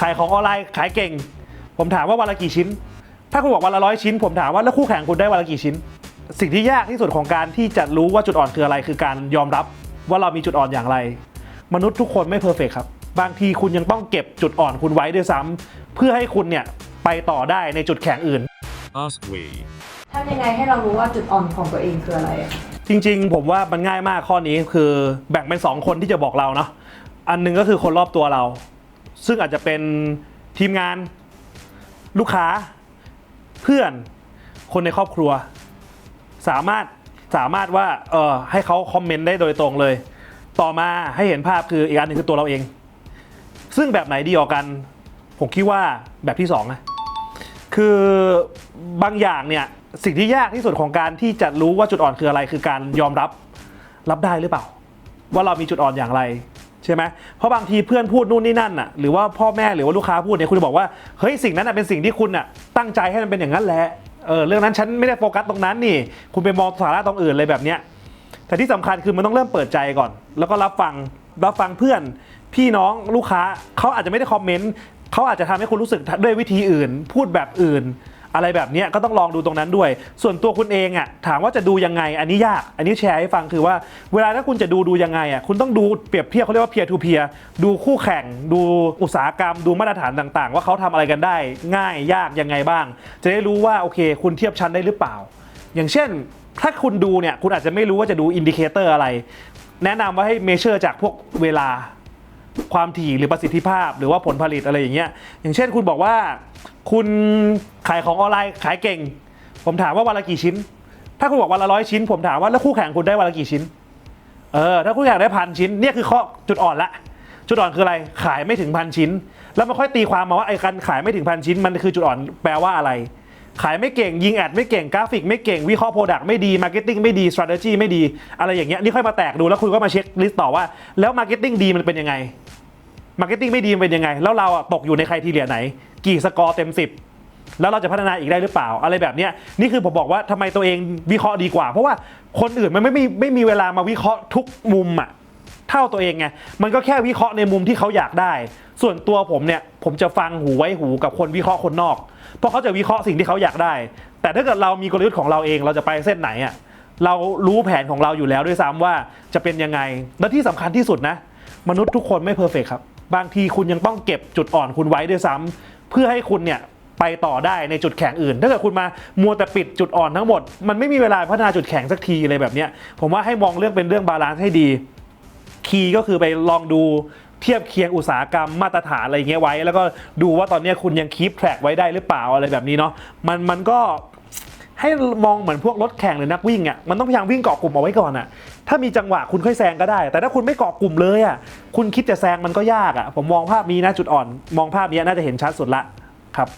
ขายของออนไลน์ขายเก่ง ผมถามว่าวันละกี่ชิ้น ถ้าคุณบอกวันละร้อยชิ้น ผมถามว่าแล้วคู่แข่งคุณได้วันละกี่ชิ้น สิ่งที่ยากที่สุดของการที่จะรู้ว่าจุดอ่อนคืออะไร คือการยอมรับว่าเรามีจุดอ่อนอย่างไร มนุษย์ทุกคนไม่เพอร์เฟกครับ บางทีคุณยังต้องเก็บจุดอ่อนคุณไว้ด้วยซ้ำเพื่อให้คุณเนี่ยไปต่อได้ในจุดแข็งอื่น Ask we. ทำยังไงให้เรารู้ว่าจุดอ่อนของตัวเองคืออะไรอะจริง ๆ ผมว่ามันง่ายมากข้อนี้คือแบ่งเป็น 2 คนที่จะบอกเราเนาะอันหนึงก็คือคนรอบตัวเรา ซึ่งอาจจะเป็นทีมงานลูกค้าเพื่อนคนในครอบครัว สามารถสามารถว่าเออให้เขาคอมเมนต์ได้โดยตรงเลย ต่อมาให้เห็นภาพคืออีกอันหนึงคือตัวเราเอง ซึ่งแบบไหนดีกว่ากัน ผมคิดว่าแบบที่สองนะคือบางอย่างเนี่ยสิ่งที่ยากที่สุดของการที่จะรู้ว่าจุดอ่อนคืออะไร คือการยอมรับรับได้หรือเปล่า ว่าเรามีจุดอ่อนอย่างไร ใช่ไหมเพราะบางทีเพื่อนพูดนู่นนี่นั่นน่ะหรือว่าพ่อแม่หรือว่าลูกค้าพูดเนี่ยคุณจะบอกว่าเฮ้ยสิ่งนั้นน่ะเป็นสิ่งที่คุณน่ะตั้งใจให้มันเป็นอย่างนั้นแหละเออเรื่องนั้นฉันไม่ได้โฟกัสตรงนั้นนี่ คุณไปมองสาระตรงอื่นเลยแบบเนี้ยแต่ที่สำคัญคือมันต้องเริ่มเปิดใจก่อน แล้วก็รับฟังรับฟังเพื่อน พี่น้องลูกค้าเขาอาจจะไม่ได้คอมเมนต์เขาอาจจะทำให้คุณรู้สึกด้วยวิธีอื่น พูดแบบอื่น อะไรแบบนี้ก็ต้องลองดูตรงนั้นด้วย ส่วนตัวคุณเองอะถามว่าจะดูยังไง อันนี้ยาก อันนี้แชร์ให้ฟังคือว่า เวลาถ้าคุณจะดูดูยังไงอะคุณต้องดูเปรียบเทียบเขาเรียกว่า peer to peer ดูคู่แข่ง ดูอุตสาหกรรม ดูมาตรฐานต่างๆ ว่าเขาทำอะไรกันได้ ง่ายยากยังไงบ้าง จะได้รู้ว่าโอเค คุณเทียบชั้นได้หรือเปล่า อย่างเช่น ถ้าคุณดูเนี่ยคุณอาจจะไม่รู้ว่าจะดูอินดิเคเตอร์อะไรแนะนำว่าให้เมเชอร์จากพวกเวลา ความถี่หรือประสิทธิภาพ หรือว่าผลผลิตอะไรอย่างเงี้ยอย่างเช่นคุณบอกว่า คุณขายของออนไลน์ขายเก่ง ผมถามว่าวันละกี่ชิ้น ถ้าคุณบอกวันละร้อยชิ้น ผมถามว่าแล้วคู่แข่งคุณได้วันละกี่ชิ้นเออถ้าคู่แข่งได้พันชิ้นเนี่ยคือข้อจุดอ่อนละจุดอ่อนคืออะไรขายไม่ถึงพันชิ้น แล้วมันค่อยตีความมาว่าไอ้การขายไม่ถึงพันชิ้น มันคือจุดอ่อนแปลว่าอะไร ขายไม่เก่งยิงแอดไม่เก่งกราฟิกไม่เก่งวิเคราะห์โปรดักต์ไม่ดีมาร์เก็ตติ้งไม่ดี strategy ไม่ดี อะไรอย่างเงี้ยนี่ค่อยมาแตกดูแล้วคุณก็มาเช็คลิสต์ต่อว่าแล้วมาร์เก็ตติ้งดีมันเป็นยังไง มาร์เก็ตติ้งไม่ดีเป็นยังไง แล้วเราอะตกอยู่ในใครทีเรียไหน กี่สกอร์เต็ม 10 แล้วเราจะพัฒนาอีกได้หรือเปล่า อะไรแบบนี้นี่คือผมบอกว่าทำไมตัวเองวิเคราะห์ดีกว่า เพราะว่าคนอื่นมันไม่ไม่ไม่มีเวลามาวิเคราะห์ทุกมุมอะเท่าตัวเองไงมันก็แค่วิเคราะห์ในมุมที่เขาอยากได้ ส่วนตัวผมเนี่ยผมจะฟังหูไว้หูกับคนวิเคราะห์คนนอก เพราะเขาจะวิเคราะห์สิ่งที่เขาอยากได้ แต่ถ้าเกิดเรามีกลยุทธ์ของเราเองเราจะไปเส้นไหนอะเรารู้แผนของเราอยู่แล้วด้วยซ้ำว่าจะเป็นยังไง และที่สำคัญที่สุดนะ มนุษย์ทุกคนไม่เพอร์เฟกครับ บางทีคุณยังต้องเก็บจุดอ่อนคุณไว้ด้วยซ้ำเพื่อให้คุณเนี่ยไปต่อได้ในจุดแข็งอื่น ถ้าเกิดคุณมามัวแต่ปิดจุดอ่อนทั้งหมด มันไม่มีเวลาพัฒนาจุดแข็งสักทีเลยแบบเนี้ยผมว่าให้มองเรื่องเป็นเรื่องบาลานซ์ให้ดี คีย์ก็คือไปลองดูเทียบเคียงอุตสาหกรรมมาตรฐานอะไรเงี้ยไว้ แล้วก็ดูว่าตอนนี้คุณยังคีปแทร็กไว้ได้หรือเปล่าอะไรแบบนี้เนาะมันมันก็ ให้มองเหมือนพวกรถแข่งหรือนักวิ่งอะ่ะมันต้องพยายามวิ่งเกาะกลุ่มเอาไว้ก่อนอะ่ะถ้ามีจังหวะคุณค่อยแซงก็ได้ แต่ถ้าคุณไม่เกาะกลุ่มเลยอะ่ะคุณคิดจะแซงมันก็ยากอะ่ะผมมองภาพนี้นะจุดอ่อน มองภาพนี้น่าจะเห็นชัดสุดละครับ